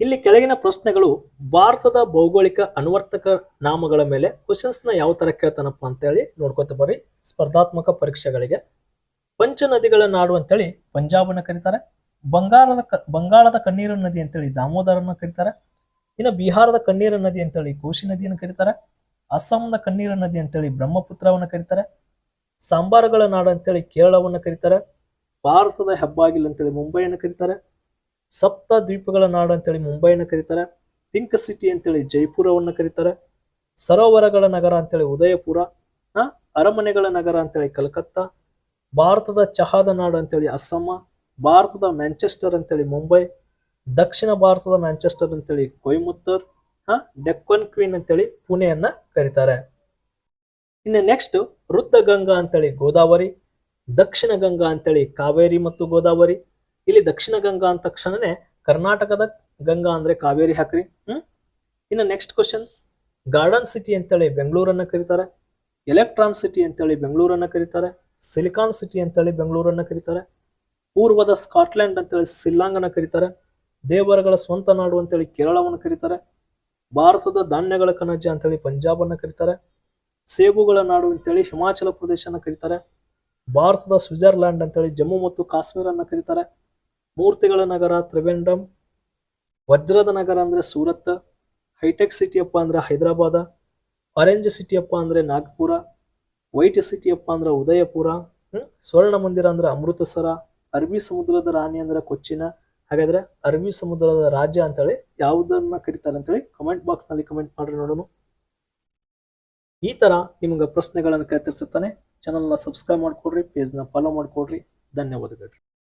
ಇಲ್ಲಿ ಕೆಳಗಿನ ಪ್ರಶ್ನೆಗಳು ಭಾರತದ ಭೌಗೋಳಿಕ ಅನುವರ್ತಕ ನಾಮಗಳ ಮೇಲೆ ಕ್ವಶನ್ಸ್ನ ಯಾವ ತರ ಕೇಳ್ತಾನಪ್ಪ ಅಂತೇಳಿ ನೋಡ್ಕೊತ ಬರ್ರಿ. ಸ್ಪರ್ಧಾತ್ಮಕ ಪರೀಕ್ಷೆಗಳಿಗೆ ಪಂಚ ನದಿಗಳ ನಾಡು ಅಂತೇಳಿ ಪಂಜಾಬನ್ನ ಕರೀತಾರೆ. ಬಂಗಾಳದ ಬಂಗಾಳದ ಕಣ್ಣೀರ ನದಿ ಅಂತೇಳಿ ದಾಮೋದರನ್ನ ಕರೀತಾರೆ. ಇನ್ನು ಬಿಹಾರದ ಕಣ್ಣೀರ ನದಿ ಅಂತೇಳಿ ಕೋಶಿ ನದಿಯನ್ನು ಕರೀತಾರೆ. ಅಸ್ಸಾಂನ ಕಣ್ಣೀರ ನದಿ ಅಂತೇಳಿ ಬ್ರಹ್ಮಪುತ್ರವನ್ನ ಕರೀತಾರೆ. ಸಾಂಬಾರುಗಳ ನಾಡು ಅಂತೇಳಿ ಕೇರಳವನ್ನ ಕರೀತಾರೆ. ಭಾರತದ ಹೆಬ್ಬಾಗಿಲು ಅಂತೇಳಿ ಮುಂಬೈಯನ್ನು ಕರೀತಾರೆ. ಸಪ್ತ ದ್ವೀಪಗಳ ನಾಡು ಅಂತೇಳಿ ಮುಂಬೈನ ಕರೀತಾರೆ, ಪಿಂಕ್ ಸಿಟಿ ಅಂತೇಳಿ ಜೈಪುರವನ್ನ ಕರೀತಾರೆ, ಸರೋವರಗಳ ನಗರ ಅಂತೇಳಿ ಉದಯಪುರ ಅರಮನೆಗಳ ನಗರ ಅಂತೇಳಿ ಕಲ್ಕತ್ತಾ, ಭಾರತದ ಚಹಾದ ನಾಡು ಅಂತೇಳಿ ಅಸ್ಸಾಮ ಭಾರತದ ಮ್ಯಾಂಚೆಸ್ಟರ್ ಅಂತೇಳಿ ಮುಂಬೈ, ದಕ್ಷಿಣ ಭಾರತದ ಮ್ಯಾಂಚೆಸ್ಟರ್ ಅಂತೇಳಿ ಕೊಯಮತ್ತೂರ್ ಹಾ ಡೆಕ್ಕನ್ ಕ್ವೀನ್ ಅಂತೇಳಿ ಪುಣೆಯನ್ನ ಕರೀತಾರೆ. ಇನ್ನು ನೆಕ್ಸ್ಟ್ ವೃದ್ಧ ಗಂಗಾ ಅಂತೇಳಿ ಗೋದಾವರಿ ದಕ್ಷಿಣ ಗಂಗಾ ಅಂತೇಳಿ ಕಾವೇರಿ ಮತ್ತು ಗೋದಾವರಿ ಇಲ್ಲಿ ದಕ್ಷಿಣ ಗಂಗಾ ಅಂದ ತಕ್ಷಣನೇ ಕರ್ನಾಟಕದ ಗಂಗಾ ಅಂದ್ರೆ ಕಾವೇರಿ ಹಾಕ್ರಿ. ಹ್ಮ್? ಇನ್ನು ನೆಕ್ಸ್ಟ್ ಕ್ವಶನ್ಸ್ ಗಾರ್ಡನ್ ಸಿಟಿ ಅಂತೇಳಿ ಬೆಂಗಳೂರನ್ನ ಕರೀತಾರೆ. ಎಲೆಕ್ಟ್ರಾನ್ ಸಿಟಿ ಅಂತೇಳಿ ಬೆಂಗಳೂರನ್ನ ಕರೀತಾರೆ. ಸಿಲಿಕಾನ್ ಸಿಟಿ ಅಂತೇಳಿ ಬೆಂಗಳೂರನ್ನ ಕರೀತಾರೆ. ಪೂರ್ವದ ಸ್ಕಾಟ್ಲೆಂಡ್ ಅಂತೇಳಿ ಸಿಲ್ಲಾಂಗನ್ನ ಕರೀತಾರೆ. ದೇವರಗಳ ಸ್ವಂತ ನಾಡು ಅಂತೇಳಿ ಕೇರಳವನ್ನು ಕರೀತಾರೆ. ಭಾರತದ ಧಾನ್ಯಗಳ ಕಣಜ ಅಂತೇಳಿ ಪಂಜಾಬನ್ನ ಕರೀತಾರೆ. ಸೇಬುಗಳ ನಾಡು ಅಂತೇಳಿ ಹಿಮಾಚಲ ಪ್ರದೇಶನ ಕರೀತಾರೆ. ಭಾರತದ ಸ್ವಿಟ್ಜರ್ಲ್ಯಾಂಡ್ ಅಂತೇಳಿ ಜಮ್ಮು ಮತ್ತು ಕಾಶ್ಮೀರನ್ನ ಕರೀತಾರೆ. ಮೂರ್ತಿಗಳ ನಗರ ತ್ರಿವೆಂಡ್ರಮ್ ವಜ್ರದ ನಗರ ಅಂದ್ರೆ ಸೂರತ್ ಹೈಟೆಕ್ ಸಿಟಿ ಅಪ್ಪ ಅಂದ್ರೆ ಹೈದರಾಬಾದ, ಆರೆಂಜ್ ಸಿಟಿಯಪ್ಪ ಅಂದ್ರೆ ನಾಗ್ಪುರ, ವೈಟ್ ಸಿಟಿ ಅಪ್ಪ ಅಂದ್ರೆ ಉದಯಪುರ? ಸ್ವರ್ಣ ಮಂದಿರ ಅಂದ್ರೆ ಅಮೃತಸರ, ಅರಬ್ಬಿ ಸಮುದ್ರದ ರಾಣಿ ಅಂದ್ರೆ ಕೊಚ್ಚಿನ, ಹಾಗಾದ್ರೆ ಅರಬ್ಬಿ ಸಮುದ್ರದ ರಾಜ್ಯ ಅಂತೇಳಿ ಯಾವುದನ್ನ ಕರೀತಾರೆ ಅಂತೇಳಿ ಕಮೆಂಟ್ ಬಾಕ್ಸ್ನಲ್ಲಿ ಕಮೆಂಟ್ ಮಾಡ್ರಿ ನೋಡೋಣ ಈ ತರ ನಿಮ್ಗೆ ಪ್ರಶ್ನೆಗಳನ್ನು ಕೇಳ್ತಿರ್ತಾನೆ ಚಾನಲ್ನ ಸಬ್ಸ್ಕ್ರೈಬ್ ಮಾಡ್ಕೊಡ್ರಿ ಪೇಜ್ನ ಫಾಲೋ ಮಾಡ್ಕೊಡ್ರಿ. ಧನ್ಯವಾದಗಳು.